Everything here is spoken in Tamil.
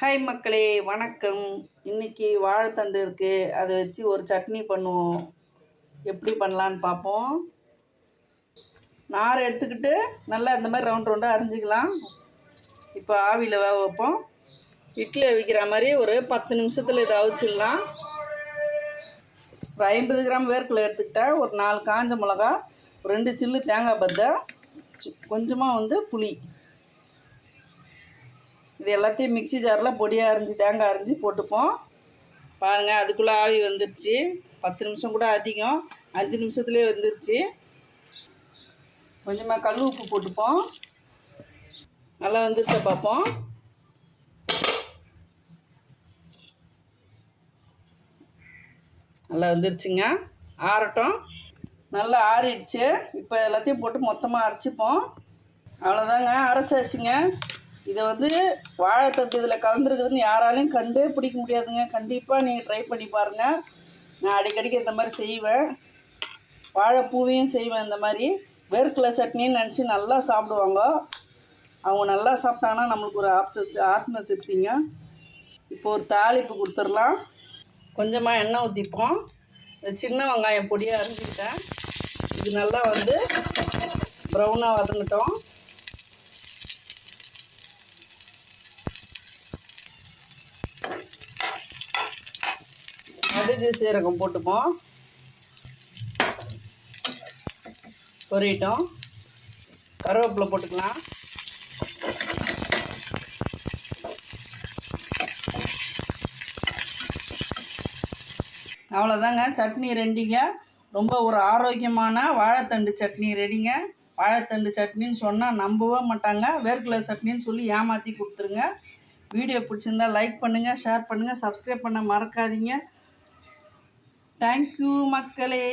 ஹாய் மக்களே வணக்கம். இன்னைக்கு வாழைத்தண்டு இருக்குது அதை வச்சு ஒரு சட்னி பண்ணுவோம். எப்படி பண்ணலான்னு பார்ப்போம். நார் எடுத்துக்கிட்டு நல்லா இந்த மாதிரி ரவுண்ட் ரவுண்டாக அரிஞ்சிக்கலாம். இப்போ ஆவியில் வேக வைப்போம். இட்லி வைக்கிற மாதிரி ஒரு பத்து நிமிஷத்தில் இதை அவிச்சிடலாம். ஒரு ஐம்பது கிராம் வேர்க்கடலை எடுத்துக்கிட்டேன். ஒரு நாலு காஞ்ச மிளகா ஒரு ரெண்டு சில்லு தேங்காய் பத்தை கொஞ்சமாக வந்து புளி. இது எல்லாத்தையும் மிக்ஸி ஜாரில் பொடியாக அரிஞ்சு தேங்காய் அரிஞ்சு போட்டுப்போம். பாருங்கள் அதுக்குள்ளே ஆவி வந்துருச்சு. பத்து நிமிஷம் கூட அதிகம். அஞ்சு நிமிஷத்துலேயே வந்துருச்சு. கொஞ்சமாக கல் உப்பு போட்டுப்போம். நல்லா வந்துருச்சா பார்ப்போம் நல்லா வந்துருச்சுங்க. ஆறட்டும். நல்லா ஆறிடுச்சு. இப்போ எல்லாத்தையும் போட்டு மொத்தமாக அரைச்சிப்போம். அவ்வளோதாங்க அரைச்சாச்சுங்க. இதை வந்து வாழைத்தட்டு இதில் கலந்துருக்குதுன்னு யாராலையும் கண்டே பிடிக்க முடியாதுங்க. கண்டிப்பாக நீங்கள் ட்ரை பண்ணி பாருங்கள் நான் அடிக்கடிக்கு இந்த மாதிரி செய்வேன். வாழைப்பூவையும் செய்வேன் இந்த மாதிரி. வேர்க்கடலை சட்னின்னு நினச்சி நல்லா சாப்பிடுவாங்க. அவங்க நல்லா சாப்பிட்டாங்கன்னா நம்மளுக்கு ஒரு ஆப்த ஆத்ம திருப்திங்க. இப்போ ஒரு தாளிப்பு கொடுத்துடலாம். கொஞ்சமாக எண்ணெய் ஊற்றிப்போம் இந்த சின்ன வெங்காயம் பொடியாக அரிஞ்சிட்டேன் இது நல்லா வந்து ப்ரௌனாக வதங்கிட்டோம். கடுகு சீரகம் போட்டுப்போம். பொரியட்டும். கருவேப்பிலை போட்டுக்கலாம். அவ்வளோதாங்க. சட்னி ரெடிங்க. ரொம்ப ஒரு ஆரோக்கியமான வாழைத்தண்டு சட்னி ரெடிங்க. வாழைத்தண்டு சட்னின்னு சொன்னால் நம்பவே மாட்டாங்க. வேர்க்கடலை சட்னின்னு சொல்லி ஏமாற்றி கொடுத்துருங்க. வீடியோ பிடிச்சிருந்தா லைக் பண்ணுங்கள் ஷேர் பண்ணுங்கள் சப்ஸ்கிரைப் பண்ண மறக்காதீங்க. தேங்க்யூ மக்களே